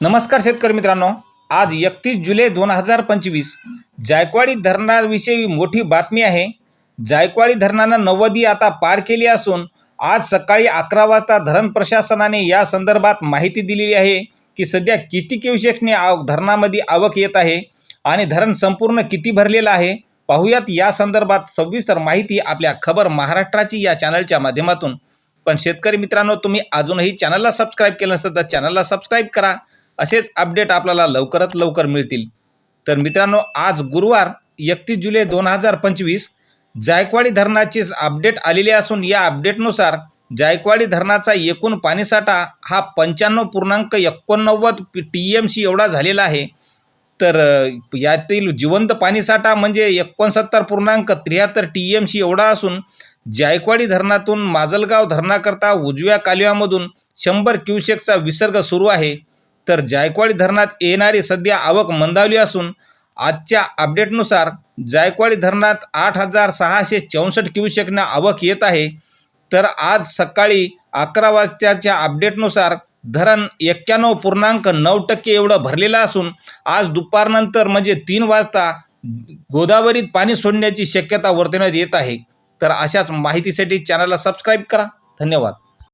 नमस्कार शेतकरी मित्रांनो. आज एकतीस जुलै दोन हजार पंचवीस. जायकवाडी धरणाविषयी मोठी बातमी आहे. जायकवाडी धरणानं नव्वदी आता पार केली असून आज सकाळी अकरा वाजता धरण प्रशासनाने या संदर्भात माहिती दिलेली आहे की सध्या किती क्युसेक्सने आव धरणामध्ये आवक येत आहे आणि धरण संपूर्ण किती भरलेलं आहे पाहूयात या संदर्भात सविस्तर माहिती आपल्या खबर महाराष्ट्राची या चॅनलच्या माध्यमातून. पण शेतकरी मित्रांनो तुम्ही अजूनही चॅनलला सबस्क्राईब केलं नसतं तर चॅनलला सबस्क्राईब करा. असेच अपडेट आपल्याला लवकरात लवकर मिळतील. तर मित्रांनो आज गुरुवार एकतीस जुलै दोन हजार पंचवीस जायकवाडी धरणाचे अपडेट आलेले असून या अपडेटनुसार जायकवाडी धरणाचा एकूण पाणीसाठा हा पंच्याण्णव पूर्णांक एकोणनव्वद टी एम सी एवढा झालेला आहे. तर यातील जिवंत पाणीसाठा म्हणजे एकोणसत्तर पूर्णांक त्र्याहत्तर टी एम सी एवढा असून जायकवाडी धरणातून माजलगाव धरणाकरता उजव्या कालव्यामधून शंभर क्युसेकचा विसर्ग सुरू आहे. तर जायकवाडी धरणात येणारी सध्या आवक मंदावली असून आजच्या अपडेटनुसार जायकवाडी धरणात आठ हजार सहाशे चौसष्ट क्युसेकनं आवक येत आहे. तर आज सकाळी अकरा वाजताच्या अपडेटनुसार धरण एक्क्याण्णव पूर्णांक नऊ टक्के एवढं भरलेलं असून आज दुपारनंतर म्हणजे तीन वाजता गोदावरीत पाणी सोडण्याची शक्यता वर्तवण्यात येत आहे. तर अशाच माहितीसाठी चॅनलला सबस्क्राईब करा. धन्यवाद.